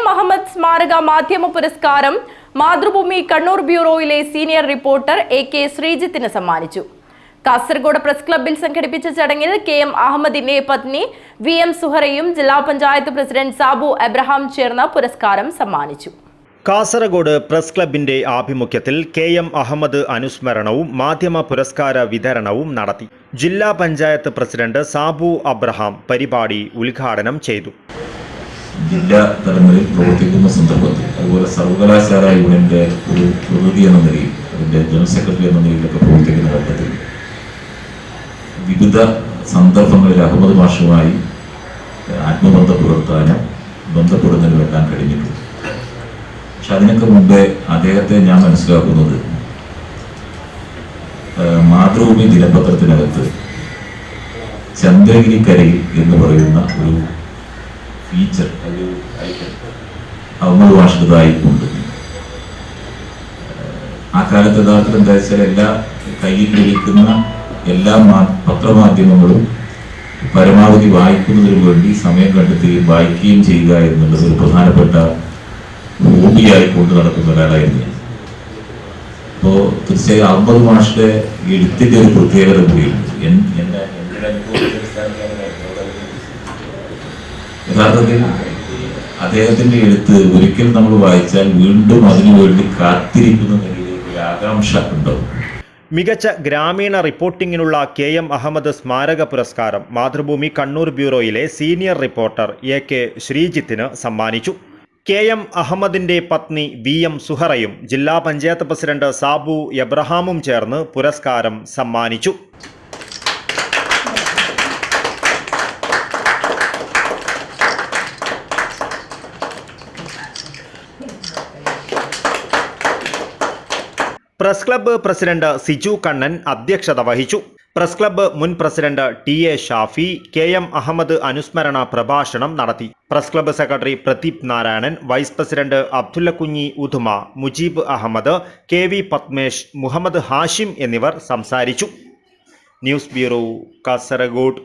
M Ahmed സ്മാരക മാധ്യമ പുരസ്കാരം മാതൃഭൂമി കണ്ണൂർ ബ്യൂറോയിലെ സീനിയർ റിപ്പോർട്ടർ എ കെ ശ്രീജിത്തിന് സമ്മാനിച്ചു. കാസർഗോഡ് പ്രസ് ക്ലബിൽ സംഘടിപ്പിച്ച ചടങ്ങിൽ കെ എം അഹമ്മദിന്റെ പത്നി വി എം സുഹറയും ജില്ലാ പഞ്ചായത്ത് പ്രസിഡന്റ് സാബു എബ്രഹാം ചേർന്ന് പുരസ്കാരം സമ്മാനിച്ചു. കാസർഗോഡ് പ്രസ് ക്ലബിന്റെ ആഭിമുഖ്യത്തിൽ കെ എം അഹമ്മദ് അനുസ്മരണവും മാധ്യമ പുരസ്കാര വിതരണവും നടത്തി. ജില്ലാ പഞ്ചായത്ത് പ്രസിഡന്റ് സാബു അബ്രഹാം പരിപാടി ഉദ്ഘാടനം ചെയ്തു. ജില്ലാ തലങ്ങളിൽ പ്രവർത്തിക്കുന്ന സന്ദർഭത്തിൽ അതുപോലെ സർവകലാശാല യൂണിയന്റെ ഒരു പ്രതിനിധി എന്ന നിലയിൽ അതിന്റെ ജനറൽ സെക്രട്ടറി എന്ന നിലയിലൊക്കെ പ്രവർത്തിക്കുന്ന ഘട്ടത്തിൽ വിവിധ സന്ദർഭങ്ങളിൽ അഹമ്മദ് മാഷുമായി ആത്മബന്ധം പുലർത്താനും ബന്ധപ്പെടുന്നതിനുമെല്ലാം കഴിഞ്ഞിട്ടുണ്ട്. പക്ഷെ അതിനൊക്കെ മുമ്പേ അദ്ദേഹത്തെ ഞാൻ മനസ്സിലാക്കുന്നത് മാതൃഭൂമി ദിനപത്രത്തിനകത്ത് ചന്ദ്രഗിരിക്കരയിൽ എന്ന് പറയുന്ന ഒരു ഫീച്ചർ ഐറ്റം അഹമ്മദ് മാഷിന്റെതായി ആ കാലത്ത് യഥാർത്ഥത്തിൽ എന്താ വെച്ചാൽ എല്ലാ കയ്യിൽ ലഭിക്കുന്ന എല്ലാ പത്രമാധ്യമങ്ങളും പരമാവധി വായിക്കുന്നതിന് വേണ്ടി സമയം കണ്ടെത്തുകയും വായിക്കുകയും ചെയ്യുക എന്നുള്ളത് ഒരു പ്രധാനപ്പെട്ട ഹോബിയായി കൊണ്ട് നടക്കുന്ന ഒരാളായിരുന്നു ഞാൻ. അപ്പോൾ തീർച്ചയായും അമ്പത് മാഷിന്റെ എഴുത്തിന്റെ ഒരു പ്രത്യേകത കൂടിയുണ്ട്. എന്റെ ഞാൻ യഥാർത്ഥത്തിൽ അദ്ദേഹത്തിന്റെ എഴുത്ത് ഒരിക്കൽ നമ്മൾ വായിച്ചാൽ വീണ്ടും അതിനു വേണ്ടി കാത്തിരിക്കുന്ന ആകാംക്ഷ ഉണ്ടാവും. മികച്ച ഗ്രാമീണ റിപ്പോർട്ടിങ്ങിനുള്ള കെ എം അഹമ്മദ് സ്മാരക പുരസ്കാരം മാതൃഭൂമി കണ്ണൂർ ബ്യൂറോയിലെ സീനിയർ റിപ്പോർട്ടർ എ കെ ശ്രീജിത്തിന് സമ്മാനിച്ചു. കെ എം അഹമ്മദിന്റെ പത്നി വി എം സുഹറയും ജില്ലാ പഞ്ചായത്ത് പ്രസിഡന്റ് സാബു എബ്രഹാമും ചേർന്ന് പുരസ്കാരം സമ്മാനിച്ചു. Press club president Siju Kannan അധ്യക്ഷത വഹിച്ചു. പ്രസ് ക്ലബ്ബ് മുൻ president T A Shafi K M Ahmed അനുസ്മരണ പ്രഭാഷണം നടത്തി. Press club secretary Pradeep Narayanan vice president Abdullakunhi Uduma Mujeeb Ahmed K V Padmesh Muhammad Hashim എന്നിവർ സംസാരിച്ചു. News bureau Kasaragod.